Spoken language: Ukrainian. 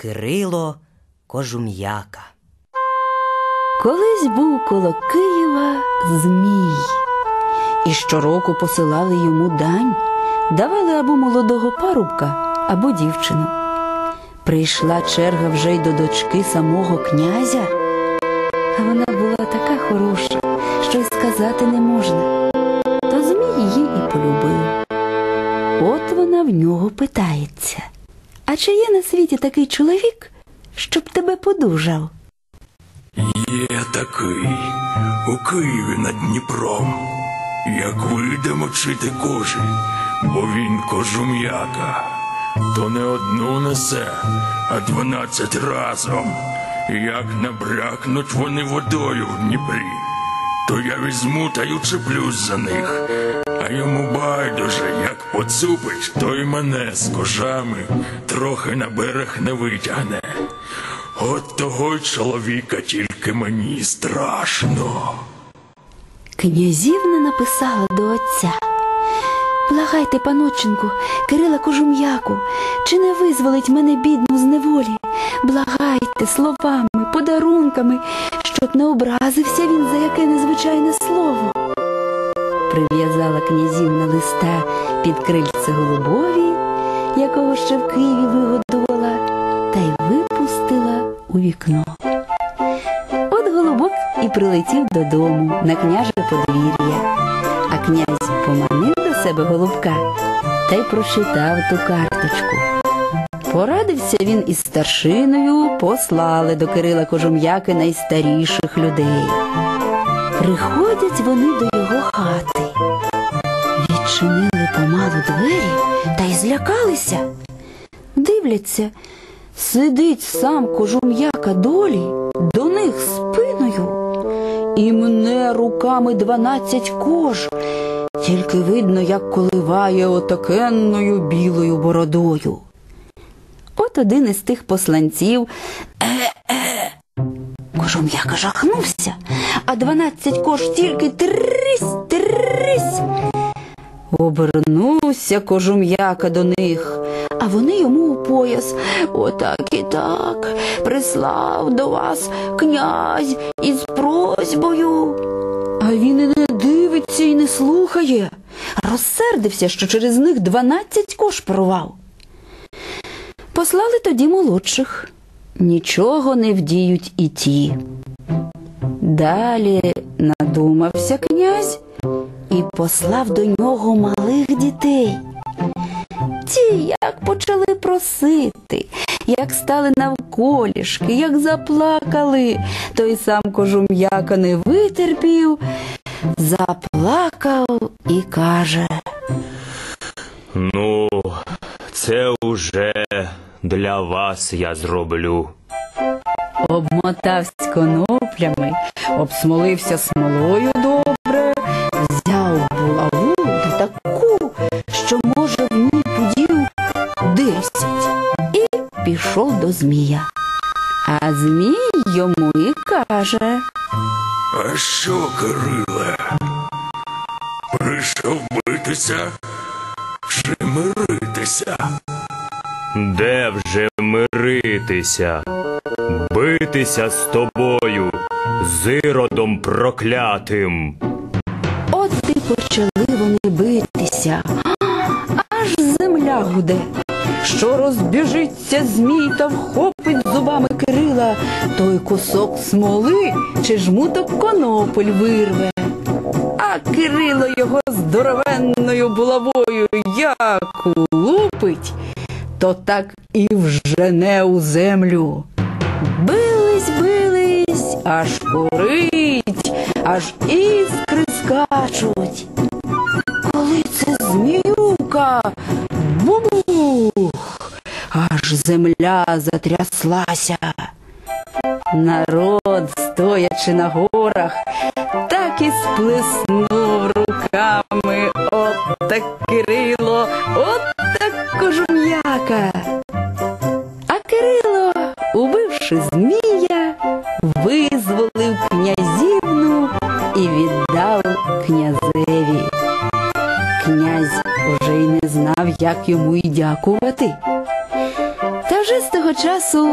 Кирило Кожум'яка. Колись був коло Києва Змій, і щороку посилали йому дань, давали або молодого парубка, або дівчину. Прийшла черга вже й до дочки самого князя, а вона була така хороша, що й сказати не можна. А чи є на світі такий чоловік, щоб тебе подужав? Є такий у Києві над Дніпром. Як вийде мочити кожи, бо він кожум'яка, то не одну несе, а дванадцять разом. Як набрякнуть вони водою в Дніпрі, то я візьму та й учеплюсь за них, йому байдуже, як поцупить, то й мене з кожами трохи на берег не витягне. От того чоловіка тільки мені страшно. Князівна написала до отця. Благайте, паноченку, Кирила Кожум'яку, чи не визволить мене бідну з неволі? Благайте словами, подарунками, щоб не образився він за яке незвичайне слово. Прив'язала князівна листа під крильце голубові, якого ще в Києві вигодувала, та й випустила у вікно. От голубок і прилетів додому на княже подвір'я, а князь поманив до себе голубка та й прочитав ту карточку. Порадився він із старшиною, послали до Кирила Кожум'яки найстаріших людей. Приходять вони до його хати, двері та й злякалися. Дивляться, сидить сам кожум'яка долі до них спиною і мне руками дванадцять кож, тільки видно, як коливає отакенною білою бородою. От один із тих посланців. Кожум'яка жахнувся, а дванадцять кож тільки трись. Обернувся кожум'яка до них, а вони йому у пояс. Отак і так прислав до вас князь із просьбою. А він і не дивиться і не слухає. Розсердився, що через них дванадцять кош порвав. Послали тоді молодших. Нічого не вдіють і ті. Далі надумався князь і послав до нього малих дітей. Ті, як почали просити, як стали навколішки, як заплакали, той сам кожум'яка не витерпів, заплакав і каже. Ну, це уже для вас я зроблю. Обмотавсь коноплями, обсмолився смолою добре, пішов до Змія. А Змій йому і каже. А що, Кириле? Прийшов битися чи миритися? Де вже миритися? Битися з тобою, з іродом проклятим. От і почали вони битися, аж земля гуде, що розбіжиться змій та вхопить зубами Кирила, той кусок смоли чи жмуток конопель вирве. А Кирило його здоровенною булавою як лупить, то так і вжене у землю. Бились, бились, аж курить, аж іскри скачуть. Коли це зміюка, земля затряслася. Народ, стоячи на горах, так і сплеснув руками. От так Кирило, от так кожум'яка. А Кирило, убивши змія, визволив князівну і віддав князеві. Князь уже й не знав, як йому й дякувати. Вже з того часу